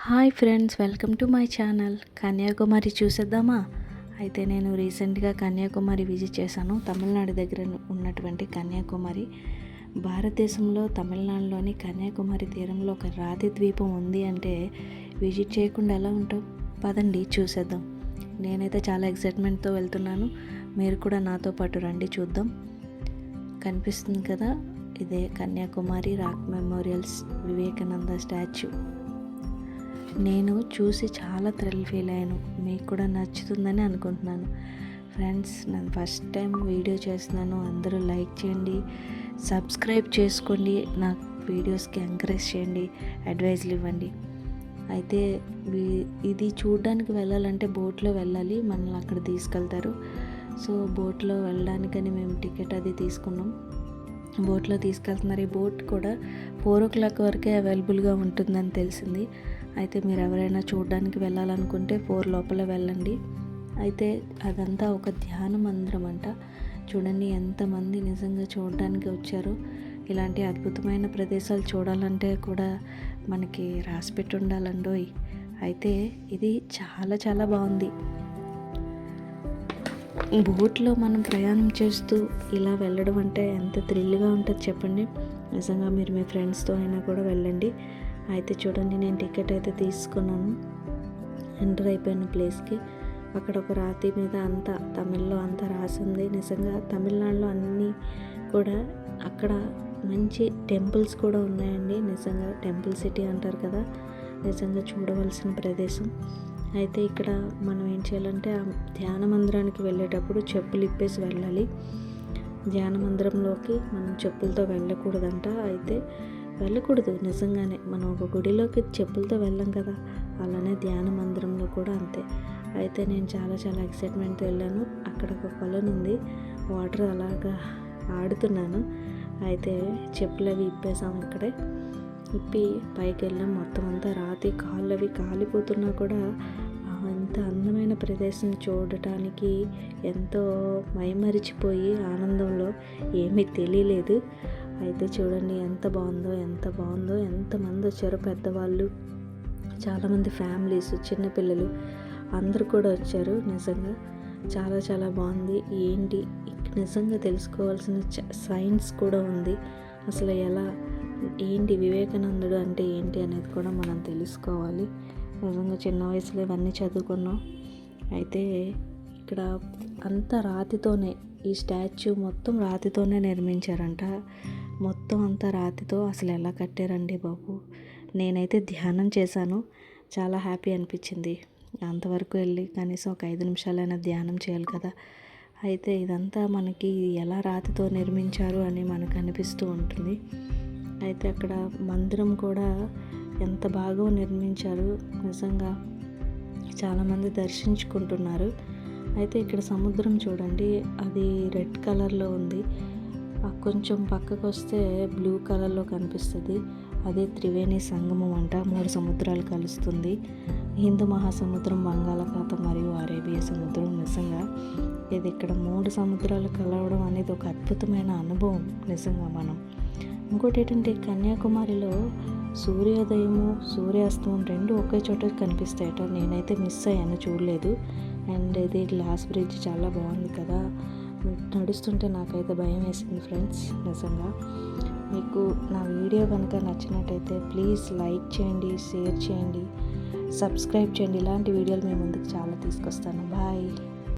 Hi friends welcome to my channel. Kanyakumari చూసేద్దామా? అయితే నేను రీసెంట్గా కన్యాకుమారి విజిట్ చేశాను. తమిళనాడు దగ్గర ఉన్నటువంటి కన్యాకుమారి. భారతదేశంలో తమిళనాడులోని కన్యాకుమారి తీరంలో ఒక రాతి ద్వీపం ఉంది అంటే విజిట్ చేయకుండా ఎలా ఉంటాం పదండి చూసేద్దాం. నేనైతే చాలా ఎక్సైట్మెంట్తో వెళ్తున్నాను. మీరు కూడా నాతో పాటు రండి చూద్దాం. కనిపిస్తుంది కదా ఇదే Kanyakumari rock memorials Vivekananda statue. నేను చూసి చాలా థ్రిల్ ఫీల్ అయ్యాను. మీకు కూడా నచ్చుతుందని అనుకుంటున్నాను. ఫ్రెండ్స్ నేను ఫస్ట్ టైం వీడియో చేస్తున్నాను. అందరూ లైక్ చేయండి సబ్స్క్రైబ్ చేసుకోండి నా వీడియోస్కి ఎంకరేజ్ చేయండి అడ్వైజ్లు ఇవ్వండి. అయితే ఇది చూడడానికి వెళ్ళాలంటే బోట్లో వెళ్ళాలి మనల్ని అక్కడ తీసుకెళ్తారు. సో బోట్లో వెళ్ళడానికని మేము టికెట్ అది తీసుకున్నాం. బోట్లో తీసుకెళ్తున్నారు. ఈ బోట్ కూడా ఫోర్ ఓ క్లాక్ వరకే అవైలబుల్గా ఉంటుందని తెలిసింది. అయితే మీరు ఎవరైనా చూడడానికి వెళ్ళాలనుకుంటే ఫోర్ లోపల వెళ్ళండి. అయితే అదంతా ఒక ధ్యాన మందిరం అంట. చూడండి ఎంతమంది నిజంగా చూడడానికి వచ్చారు. ఇలాంటి అద్భుతమైన ప్రదేశాలు చూడాలంటే కూడా మనకి రాసిపెట్టి ఉండాలండోయ్ అయితే ఇది చాలా చాలా బాగుంది. బోట్లో మనం ప్రయాణం చేస్తూ ఇలా వెళ్ళడం అంటే ఎంత థ్రిల్గా ఉంటుంది చెప్పండి. నిజంగా మీరు మీ ఫ్రెండ్స్తో అయినా కూడా వెళ్ళండి. అయితే చూడండి నేను టికెట్ అయితే తీసుకున్నాను. ఎంటర్ అయిపోయిన ప్లేస్కి. అక్కడ ఒక రాతి మీద అంతా తమిళ్ళో అంతా రాసింది. నిజంగా తమిళనాడులో అన్నీ కూడా అక్కడ మంచి టెంపుల్స్ కూడా ఉన్నాయండి. నిజంగా టెంపుల్ సిటీ అంటారు కదా నిజంగా చూడవలసిన ప్రదేశం. అయితే ఇక్కడ మనం ఏం చేయాలంటే ఆ ధ్యాన మందిరానికి వెళ్ళేటప్పుడు చెప్పులు ఇప్పేసి వెళ్ళాలి. ధ్యాన మందిరంలోకి మనం చెప్పులతో వెళ్ళకూడదంట. అయితే వెళ్ళకూడదు. నిజంగానే మనం ఒక గుడిలోకి చెప్పులతో వెళ్ళం కదా అలానే ధ్యాన మందిరంలో కూడా అంతే. అయితే నేను చాలా చాలా ఎక్సైట్మెంట్తో వెళ్ళాను. అక్కడ ఒక కొలను ఉంది. వాటర్ అలాగా ఆడుతున్నాను. అయితే చెప్పులు అవి ఇప్పేసాం ఇక్కడే. ఇప్పి పైకి వెళ్ళాం. మొత్తం అంతా రాతి కాళ్ళు అవి కాలిపోతున్నా కూడా అంత అందమైన ప్రదేశం చూడటానికి ఎంతో మైమరిచిపోయి ఆనందంలో ఏమీ తెలియలేదు. అయితే చూడండి ఎంత బాగుందో ఎంత బాగుందో ఎంతమంది వచ్చారో పెద్దవాళ్ళు చాలామంది ఫ్యామిలీస్ చిన్నపిల్లలు అందరూ కూడా వచ్చారు నిజంగా. చాలా చాలా బాగుంది. ఏంటి? నిజంగా తెలుసుకోవాల్సిన చ- సైన్స్ కూడా ఉంది. అసలు ఎలా? ఏంటి వివేకానందుడు అంటే ఏంటి అనేది కూడా మనం తెలుసుకోవాలి. నిజంగా చిన్న వయసులో ఇవన్నీ చదువుకున్నాం. అయితే ఇక్కడ అంతా రాతితోనే ఈ స్టాచ్యూ మొత్తం రాతితోనే నిర్మించారంట. మొత్తం అంతా రాతితో అసలు ఎలా కట్టారండి బాబు? నేనైతే ధ్యానం చేశాను. చాలా హ్యాపీ అనిపించింది. అంతవరకు వెళ్ళి కనీసం ఒక ఐదు నిమిషాలైనా ధ్యానం చేయాలి కదా. అయితే ఇదంతా మనకి ఎలా రాతితో నిర్మించారు అని మనకు అనిపిస్తూ ఉంటుంది. అయితే అక్కడ మందిరం కూడా ఎంత బాగా నిర్మించారు. నిజంగా చాలామంది దర్శించుకుంటున్నారు. అయితే ఇక్కడ సముద్రం చూడండి. అది రెడ్ కలర్లో ఉంది. కొంచెం పక్కకు వస్తే బ్లూ కలర్లో కనిపిస్తుంది. అదే త్రివేణి సంగమం అంట. మూడు సముద్రాలు కలుస్తుంది. హిందూ మహాసముద్రం బంగాళాఖాతం మరియు అరేబియా సముద్రం నిజంగా ఇది ఇక్కడ మూడు సముద్రాలు కలవడం అనేది ఒక అద్భుతమైన అనుభవం నిజంగా మనం. ఇంకోటి ఏంటంటే కన్యాకుమారిలో సూర్యోదయము సూర్యాస్తమం రెండు ఒకే చోట కనిపిస్తాయట. నేనైతే మిస్ అయ్యాను చూడలేదు. అండ్ ఇది గ్లాస్ బ్రిడ్జ్ చాలా బాగుంది కదా. నడుస్తుంటే నాకైతే భయం వేసింది ఫ్రెండ్స్ నిజంగా. మీకు నా వీడియో కనుక నచ్చినట్టయితే ప్లీజ్ లైక్ చేయండి షేర్ చేయండి సబ్స్క్రైబ్ చేయండి. ఇలాంటి వీడియోలు మేము ముందుకు చాలా తీసుకొస్తాను. బాయ్.